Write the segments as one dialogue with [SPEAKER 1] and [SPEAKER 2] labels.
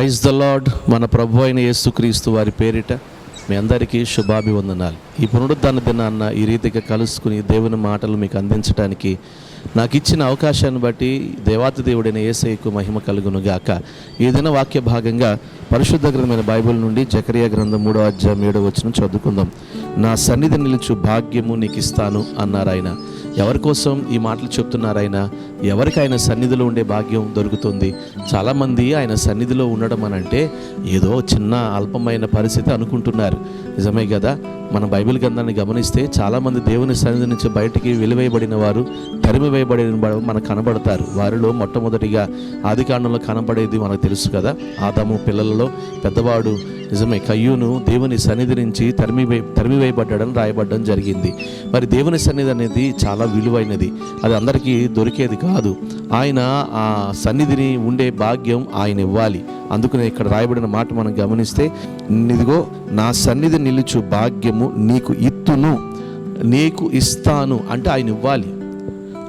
[SPEAKER 1] Praise the lord. మన ప్రభు అయిన యేసుక్రీస్తు వారి పేరిట మీ అందరికీ శుభాభివందనాలు. ఈ పునరుద్ధాన దినాన్న ఈ రీతిగా కలుసుకుని దేవుని మాటలు మీకు అందించడానికి నాకు ఇచ్చిన అవకాశాన్ని బట్టి దేవాతి దేవుడైన ఏసైకు మహిమ కలుగును గాక ఈ దిన వాక్య భాగంగా పరిశుద్ధ గ్రంథమైన బైబిల్ నుండి జకరియా గ్రంథం మూడో అధ్యాయం ఏడో వచ్చిన చదువుకుందాం. నా సన్నిధి నిలుచు భాగ్యము నీకు ఇస్తాను అన్నారు ఆయన ఎవరి కోసం ఈ మాటలు చెప్తున్నారాయన ఎవరికి ఆయన సన్నిధిలో ఉండే భాగ్యం దొరుకుతుంది. చాలామంది ఆయన సన్నిధిలో ఉండడం అని అంటే ఏదో చిన్న అల్పమైన పరిస్థితి అనుకుంటున్నారు. నిజమే కదా? మన బైబిల్ గ్రంథాన్ని గమనిస్తే చాలామంది దేవుని సన్నిధి నుంచి బయటికి వెలివేయబడిన వారు తరిమివేయబడిన మనకు కనబడతారు. వారిలో మొట్టమొదటిగా ఆది కాండంలో కనబడేది మనకు తెలుసు కదా? ఆదాము పిల్లలలో పెద్దవాడు నిజమే కయ్యూను దేవుని సన్నిధి నుంచి తరిమివే తరిమివేయబడ్డాడని రాయబడ్డం జరిగింది. మరి దేవుని సన్నిధి అనేది చాలా విలువైనది. అది అందరికీ దొరికేది కాదు. ఆయన ఆ సన్నిధిని ఉండే భాగ్యం ఆయన ఇవ్వాలి అందుకనే ఇక్కడ రాయబడిన మాట మనం గమనిస్తే ఇదిగో నా సన్నిధి నిలుచు భాగ్యము నీకు ఇత్తును. నీకు ఇస్తాను. అంటే ఆయన ఇవ్వాలి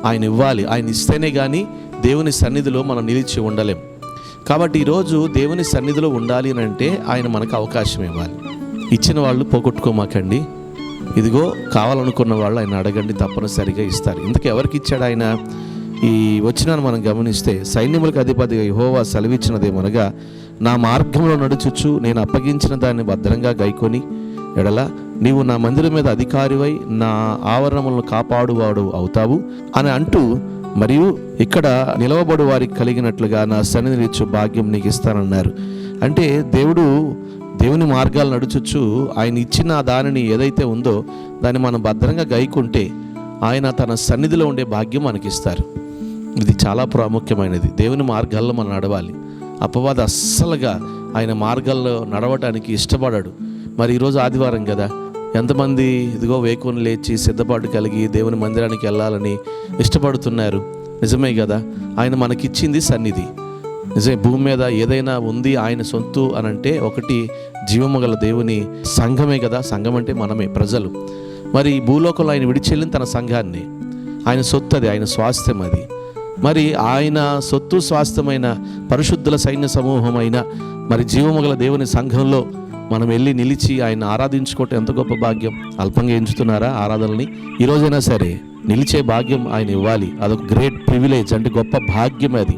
[SPEAKER 1] ఆయన ఇవ్వాలి ఆయన ఇస్తేనే కానీ దేవుని సన్నిధిలో మనం నిలిచి ఉండలేం. కాబట్టి ఈరోజు దేవుని సన్నిధిలో ఉండాలి అని అంటే ఆయన మనకు అవకాశం ఇవ్వాలి. ఇచ్చిన వాళ్ళు పోగొట్టుకోమాకండి. ఇదిగో కావాలనుకున్న వాళ్ళు ఆయన అడగండి తప్పనిసరిగా ఇస్తారు. ఇందుకు ఎవరికి ఇచ్చాడు ఆయన? ఈ వచ్చిన మనం గమనిస్తే సైన్యములకు అధిపతిగా యహోవా సెలవిచ్చినదేమనగా నా మార్గంలో నడుచుచు నేను అప్పగించిన దాన్ని భద్రంగా గైకొని ఎడల నీవు నా మందిరం మీద అధికారివై నా ఆవరణములను కాపాడువాడు అవుతావు అని అంటూ మరియు ఇక్కడ నిలవబడు వారికి కలిగినట్లుగా నా సన్నిధిని ఇచ్చు భాగ్యం నీకు ఇస్తానన్నారు. అంటే దేవుడు దేవుని మార్గాలు నడుచుచు ఆయన ఇచ్చిన దానిని ఏదైతే ఉందో దాన్ని మనం భద్రంగా గైకుంటే ఆయన తన సన్నిధిలో ఉండే భాగ్యం మనకిస్తారు. ఇది చాలా ప్రాముఖ్యమైనది. దేవుని మార్గాల్లో మనం నడవాలి. అపవాద అస్సలుగా ఆయన మార్గాల్లో నడవటానికి ఇష్టపడాడు. మరి ఈరోజు ఆదివారం కదా? ఎంతమంది ఇదిగో వేకుని లేచి సిద్ధపాటు కలిగి దేవుని మందిరానికి వెళ్ళాలని ఇష్టపడుతున్నారు. నిజమే కదా? ఆయన మనకిచ్చింది సన్నిధి. నిజమే భూమి మీద ఏదైనా ఉంది ఆయన సొంతు అని అంటే ఒకటి జీవము గల దేవుని సంఘమే కదా? సంఘం అంటే మనమే ప్రజలు. మరి భూలోకంలో ఆయన విడిచెళ్ళిన తన సంఘాన్ని. ఆయన సొత్తు అది ఆయన స్వాస్థ్యం అది. మరి ఆయన సొత్తు స్వాస్థ్యమైన పరిశుద్ధుల సైన్య సమూహమైన మరి జీవముగల దేవుని సంఘంలో మనం వెళ్ళి నిలిచి ఆయన ఆరాధించుకోవటం ఎంత గొప్ప భాగ్యం. అల్పంగా ఎంచుతున్నారా ఆరాధనని ఈ రోజైనా సరే నిలిచే భాగ్యం ఆయన ఇవ్వాలి. అదొక గ్రేట్ ప్రివిలేజ్ అంటే గొప్ప భాగ్యం అది.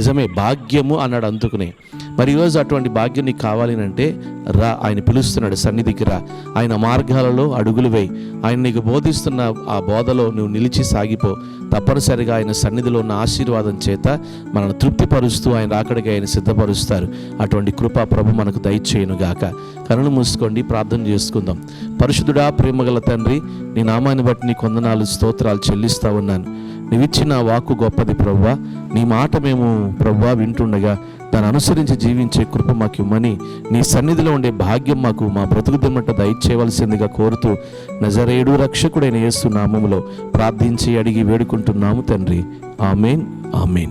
[SPEAKER 1] నిజమే భాగ్యము అన్నాడు అందుకునే. మరి ఈరోజు అటువంటి భాగ్యం నీకు కావాలి అంటే రా ఆయన పిలుస్తున్నాడు సన్నిధికి రా. ఆయన మార్గాలలో అడుగులు వేయి. ఆయన నీకు బోధిస్తున్న ఆ బోధలో నువ్వు నిలిచి సాగిపో. తప్పనిసరిగా ఆయన సన్నిధిలో ఉన్న ఆశీర్వాదం చేత మనల్ని తృప్తిపరుస్తూ ఆయన రాకడికి ఆయన సిద్ధపరుస్తారు. అటువంటి కృపా ప్రభు మనకు దయచేయను గాక కనులు మూసుకోండి ప్రార్థన చేసుకుందాం. పరిశుద్ధుడా ప్రేమగల తండ్రి నీ నామాన్ని బట్టి నీ కొందనాలు స్తోత్రాలు చెల్లిస్తా ఉన్నాను. నీవిచ్చిన వాక్కు గొప్పది ప్రవ్వా. నీ మాట మేము ప్రవ్వా వింటుండగా దాన్ని అనుసరించి జీవించే కృప మాకు ఇమ్మని నీ సన్నిధిలో ఉండే భాగ్యం మాకు మా బ్రతుకు దిమ్మట దయచేయవలసిందిగా కోరుతూ నజరేడు రక్షకుడైన యేసు నామములో ప్రార్థించి అడిగి వేడుకుంటున్నాము తండ్రి. Amen amen.